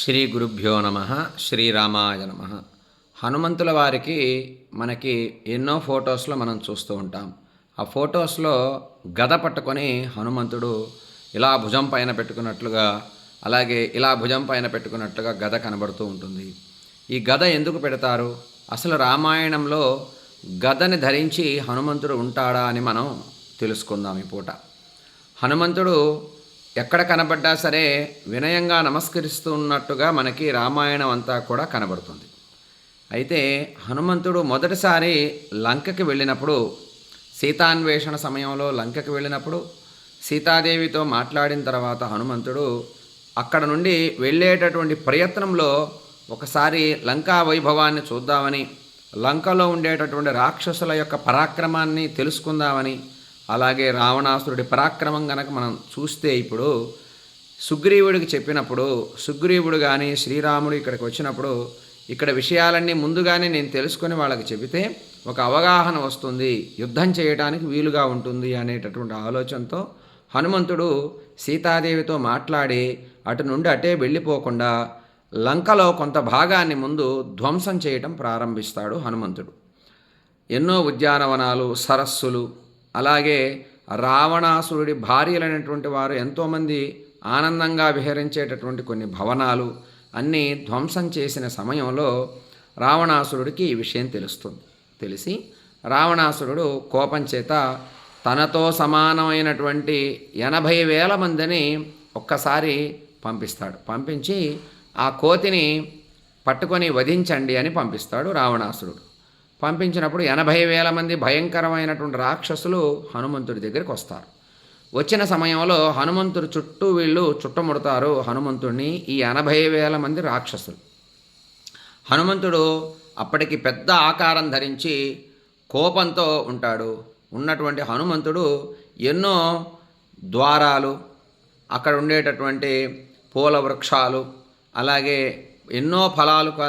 శ్రీ గురుభ్యో నమ శ్రీరామాయ నమ. హనుమంతుల వారికి మనకి ఎన్నో ఫొటోస్లో మనం చూస్తూ ఉంటాం. ఆ ఫొటోస్లో గద పట్టుకొని హనుమంతుడు ఇలా భుజం పైన పెట్టుకున్నట్లుగా అలాగే ఇలా భుజం పైన పెట్టుకున్నట్లుగా గద కనబడుతూ ఉంటుంది. ఈ గద ఎందుకు పెడతారు? అసలు రామాయణంలో గదని ధరించి హనుమంతుడు ఉంటాడా అని మనం తెలుసుకుందాం ఈ పూట. హనుమంతుడు ఎక్కడ కనబడ్డా సరే వినయంగా నమస్కరిస్తున్నట్టుగా మనకి రామాయణం అంతా కూడా కనబడుతుంది. అయితే హనుమంతుడు మొదటిసారి లంకకి వెళ్ళినప్పుడు సీతాన్వేషణ సమయంలో లంకకి వెళ్ళినప్పుడు సీతాదేవితో మాట్లాడిన తర్వాత హనుమంతుడు అక్కడ నుండి వెళ్ళేటటువంటి ప్రయత్నంలో ఒకసారి లంకా వైభవాన్ని చూద్దామని లంకలో ఉండేటటువంటి రాక్షసుల యొక్క పరాక్రమాన్ని తెలుసుకుందామని అలాగే రావణాసురుడి పరాక్రమం గనక మనం చూస్తే ఇప్పుడు సుగ్రీవుడికి చెప్పినప్పుడు సుగ్రీవుడు కానీ శ్రీరాముడు ఇక్కడికి వచ్చినప్పుడు ఇక్కడ విషయాలన్నీ ముందుగానే నేను తెలుసుకొని వాళ్ళకి చెబితే ఒక అవగాహన వస్తుంది. యుద్ధం చేయడానికి వీలుగా ఉంటుంది అనేటటువంటి ఆలోచనతో హనుమంతుడు సీతాదేవితో మాట్లాడి అటు నుండి అటే వెళ్ళిపోకుండా లంకలో కొంత భాగాన్ని ముందు ధ్వంసం చేయటం ప్రారంభిస్తాడు హనుమంతుడు. ఎన్నో ఉద్యానవనాలు సరస్సులు అలాగే రావణాసురుడి భార్యలైనటువంటి వారు ఎంతోమంది ఆనందంగా విహరించేటటువంటి కొన్ని భవనాలు అన్నీ ధ్వంసం చేసిన సమయంలో రావణాసురుడికి ఈ విషయం తెలుస్తుంది. తెలిసి రావణాసురుడు కోపం చేత తనతో సమానమైనటువంటి ఎనభై వేల మందిని ఒక్కసారి పంపిస్తాడు. పంపించి ఆ కోతిని పట్టుకొని వధించండి అని పంపిస్తాడు రావణాసురుడు. పంపించినప్పుడు ఎనభై వేల మంది భయంకరమైనటువంటి రాక్షసులు హనుమంతుడి దగ్గరికి వస్తారు. వచ్చిన సమయంలో హనుమంతుడు చుట్టూ వీళ్ళు చుట్టముడతారు హనుమంతుడిని ఈ ఎనభై వేల మంది రాక్షసులు. హనుమంతుడు అప్పటికి పెద్ద ఆకారం ధరించి కోపంతో ఉంటాడు. ఉన్నటువంటి హనుమంతుడు ఎన్నో ద్వారాలు అక్కడ ఉండేటటువంటి పూల వృక్షాలు అలాగే ఎన్నో ఫలాలు కా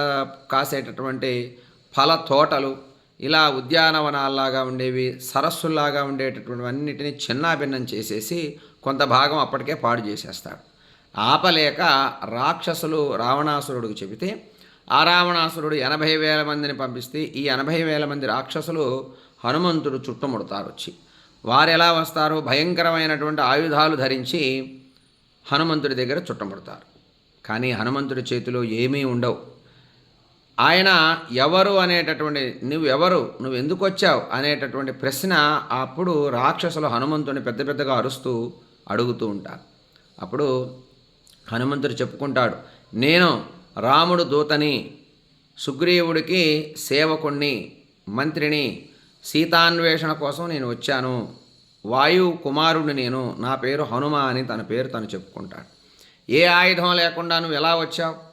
కాసేటటువంటి ఫల తోటలు ఇలా ఉద్యానవనాల్లాగా ఉండేవి సరస్సుల్లాగా ఉండేటటువంటి అన్నిటిని చిన్నాభిన్నం చేసేసి కొంత భాగం అప్పటికే పాడు చేసేస్తాడు. ఆపలేక రాక్షసులు రావణాసురుడికి చెబితే ఆ రావణాసురుడు ఎనభై వేల మందిని పంపిస్తే ఈ ఎనభై వేల మంది రాక్షసులు హనుమంతుడు చుట్టుముడతారు వచ్చి. వారు ఎలా వస్తారు? భయంకరమైనటువంటి ఆయుధాలు ధరించి హనుమంతుడి దగ్గర చుట్టముడతారు. కానీ హనుమంతుడి చేతిలో ఏమీ ఉండవు. ఆయన ఎవరు అనేటటువంటి నువ్వు ఎవరు నువ్వు ఎందుకు వచ్చావు అనేటటువంటి ప్రశ్న అప్పుడు రాక్షసులు హనుమంతుని పెద్ద పెద్దగా అరుస్తూ అడుగుతూ ఉంటారు. అప్పుడు హనుమంతుడు చెప్పుకుంటాడు నేను రాముడు దూతని సుగ్రీవుడికి సేవకుణ్ణి మంత్రిని సీతాన్వేషణ కోసం నేను వచ్చాను. వాయు కుమారుడిని నేను నా పేరు హనుమ అని తన పేరు తను చెప్పుకుంటాడు. ఏ ఆయుధం లేకుండా నువ్వు ఎలా వచ్చావు?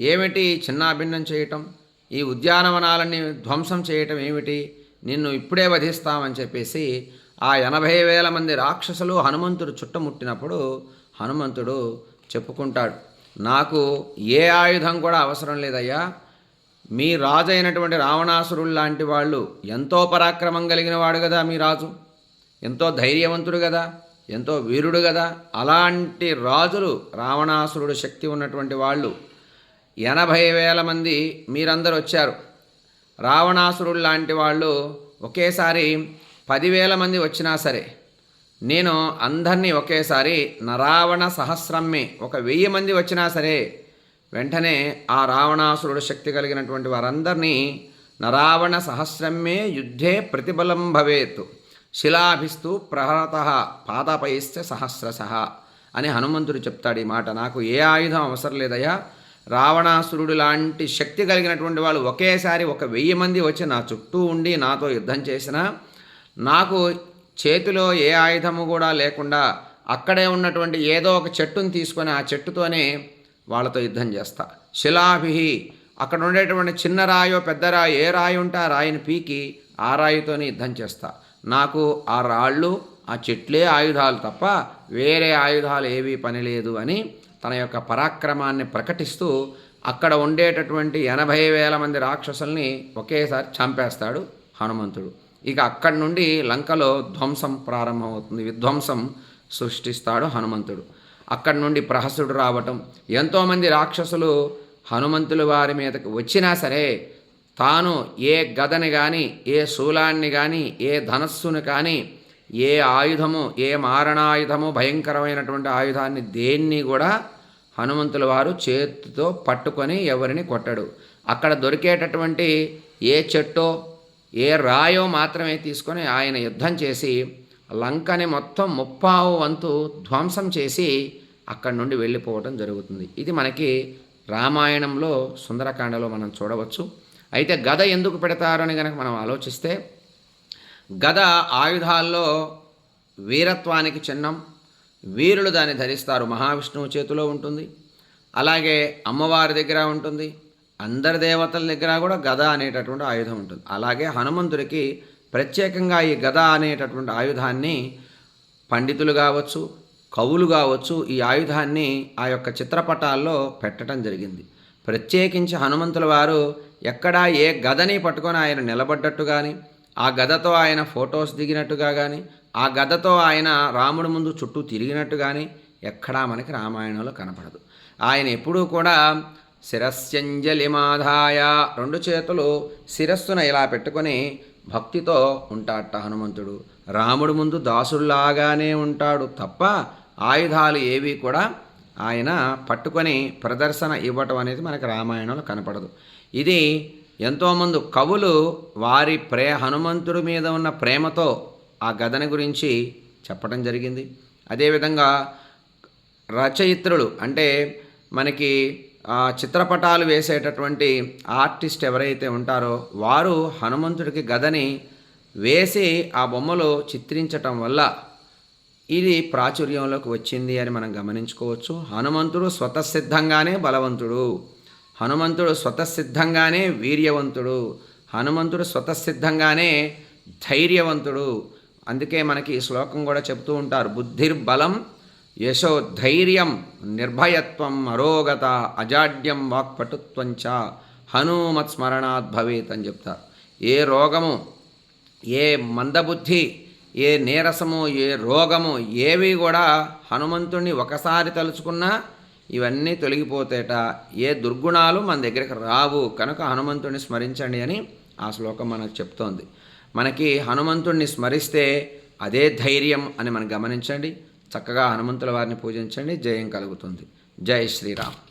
ఏమిటి చిన్నాభిన్నం చేయటం? ఈ ఉద్యానవనాలన్నీ ధ్వంసం చేయటం ఏమిటి? నిన్ను ఇప్పుడే వధిస్తామని చెప్పేసి ఆ ఎనభై వేల మంది రాక్షసులు హనుమంతుడు చుట్టముట్టినప్పుడు హనుమంతుడు చెప్పుకుంటాడు. నాకు ఏ ఆయుధం కూడా అవసరం లేదయ్యా. మీ రాజు అయినటువంటి రావణాసురుడు లాంటి వాళ్ళు ఎంతో పరాక్రమం కలిగిన వాడు కదా మీ రాజు. ఎంతో ధైర్యవంతుడు కదా. ఎంతో వీరుడు కదా. అలాంటి రాజులు రావణాసురుడు శక్తి ఉన్నటువంటి వాళ్ళు ఎనభై వేల మంది మీరందరూ వచ్చారు. రావణాసురుడు లాంటి వాళ్ళు ఒకేసారి పదివేల మంది వచ్చినా సరే నేను అందరినీ ఒకేసారి నరావణ సహస్రమ్మే ఒక వెయ్యి మంది వచ్చినా సరే వెంటనే ఆ రావణాసురుడు శక్తి కలిగినటువంటి వారందరినీ నరావణ సహస్రమ్మే యుద్ధే ప్రతిబలం భవేత్ శిలాభిస్తూ ప్రహరత పాదపైశ్చ సహస్రశ అని హనుమంతుడు చెప్తాడు ఈ మాట. నాకు ఏ ఆయుధం అవసరం లేదయ్యా. రావణాసురుడు లాంటి శక్తి కలిగినటువంటి వాళ్ళు ఒకేసారి ఒక వెయ్యి మంది వచ్చి నా చుట్టూ ఉండి నాతో యుద్ధం చేసినా నాకు చేతిలో ఏ ఆయుధము కూడా లేకుండా అక్కడే ఉన్నటువంటి ఏదో ఒక చెట్టును తీసుకొని ఆ చెట్టుతోనే వాళ్ళతో యుద్ధం చేస్తా. శిలాభి అక్కడ ఉండేటువంటి చిన్న రాయో పెద్ద రాయి ఏ రాయి ఉంటే ఆ రాయిని పీకి ఆ రాయితోనే యుద్ధం చేస్తా. నాకు ఆ రాళ్ళు ఆ చెట్లే ఆయుధాలు తప్ప వేరే ఆయుధాలు ఏవీ పని లేదు అని తన యొక్క పరాక్రమాన్ని ప్రకటిస్తూ అక్కడ ఉండేటటువంటి ఎనభై వేల మంది రాక్షసుల్ని ఒకేసారి చంపేస్తాడు హనుమంతుడు. ఇక అక్కడి నుండి లంకలో ధ్వంసం ప్రారంభమవుతుంది. విధ్వంసం సృష్టిస్తాడు హనుమంతుడు. అక్కడి నుండి ప్రహసుడు రావటం. ఎంతోమంది రాక్షసులు హనుమంతుల వారి మీదకి వచ్చినా సరే తాను ఏ గదని కానీ ఏ శూలాన్ని కానీ ఏ ధనస్సును కానీ ఏ ఆయుధము ఏ మారణాయుధము భయంకరమైనటువంటి ఆయుధాన్ని దేన్ని కూడా హనుమంతుల వారు చేతితో పట్టుకొని ఎవరిని కొట్టడు. అక్కడ దొరికేటటువంటి ఏ చెట్టో ఏ రాయో మాత్రమే తీసుకొని ఆయన యుద్ధం చేసి లంకని మొత్తం ముప్పావు వంతు ధ్వంసం చేసి అక్కడి నుండి వెళ్ళిపోవటం జరుగుతుంది. ఇది మనకి రామాయణంలో సుందరకాండలో మనం చూడవచ్చు. అయితే గద ఎందుకు పెడతారని కనుక మనం ఆలోచిస్తే గద ఆయుధాల్లో వీరత్వానికి చిహ్నం. వీరులు దాన్ని ధరిస్తారు. మహావిష్ణువు చేతిలో ఉంటుంది. అలాగే అమ్మవారి దగ్గర ఉంటుంది. అందరి దేవతల దగ్గర కూడా గద అనేటటువంటి ఆయుధం ఉంటుంది. అలాగే హనుమంతుడికి ప్రత్యేకంగా ఈ గద అనేటటువంటి ఆయుధాన్ని పండితులు కావచ్చు కవులు కావచ్చు ఈ ఆయుధాన్ని ఆ యొక్క చిత్రపటాల్లో పెట్టడం జరిగింది. ప్రత్యేకించి హనుమంతుల వారు ఎక్కడా ఏ గదని పట్టుకొని ఆయన నిలబడ్డట్టు కానీ ఆ గదతో ఆయన ఫొటోస్ దిగినట్టుగా కానీ ఆ గదతో ఆయన రాముడి ముందు చుట్టూ తిరిగినట్టు కానీ ఎక్కడా మనకి రామాయణంలో కనపడదు. ఆయన ఎప్పుడూ కూడా శిరస్యంజలి మాధాయ రెండు చేతులు శిరస్సున ఇలా పెట్టుకొని భక్తితో ఉంటాడట హనుమంతుడు. రాముడు ముందు దాసుల్లాగానే ఉంటాడు తప్ప ఆయుధాలు ఏవి కూడా ఆయన పట్టుకొని ప్రదర్శన ఇవ్వటం అనేది మనకి రామాయణంలో కనపడదు. ఇది ఎంతోమంది కవులు వారి ప్రే హనుమంతుడి మీద ఉన్న ప్రేమతో ఆ గదని గురించి చెప్పడం జరిగింది. అదేవిధంగా రచయిత్రులు అంటే మనకి చిత్రపటాలు వేసేటటువంటి ఆర్టిస్ట్ ఎవరైతే ఉంటారో వారు హనుమంతుడికి గదని వేసి ఆ బొమ్మలు చిత్రించటం వల్ల ఇది ప్రాచుర్యంలోకి వచ్చింది అని మనం గమనించుకోవచ్చు. హనుమంతుడు స్వతసిద్ధంగానే బలవంతుడు. హనుమంతుడు స్వతసిద్ధంగానే వీర్యవంతుడు. హనుమంతుడు స్వతసిద్ధంగానే ధైర్యవంతుడు. అందుకే మనకి ఈ శ్లోకం కూడా చెప్తూ ఉంటారు బుద్ధిర్బలం యశో ధైర్యం నిర్భయత్వం అరోగత అజాడ్యం వాక్పటుత్వంచ హనుమత్ స్మరణాత్ భవేత్ అని చెప్తారు. ఏ రోగము ఏ మందబుద్ధి ఏ నీరసము ఏ రోగము ఏవి కూడా హనుమంతుణ్ణి ఒకసారి తలుచుకున్నా ఇవన్నీ తొలగిపోతేట ఏ దుర్గుణాలు మన దగ్గరికి రావు. కనుక హనుమంతుణ్ణి స్మరించండి అని ఆ శ్లోకం మనకు చెప్తోంది. మనకి హనుమంతుణ్ణి స్మరిస్తే అదే ధైర్యం అని మనం గమనించండి. చక్కగా హనుమంతుల వారిని పూజించండి. జయం కలుగుతుంది. జై శ్రీరామ్.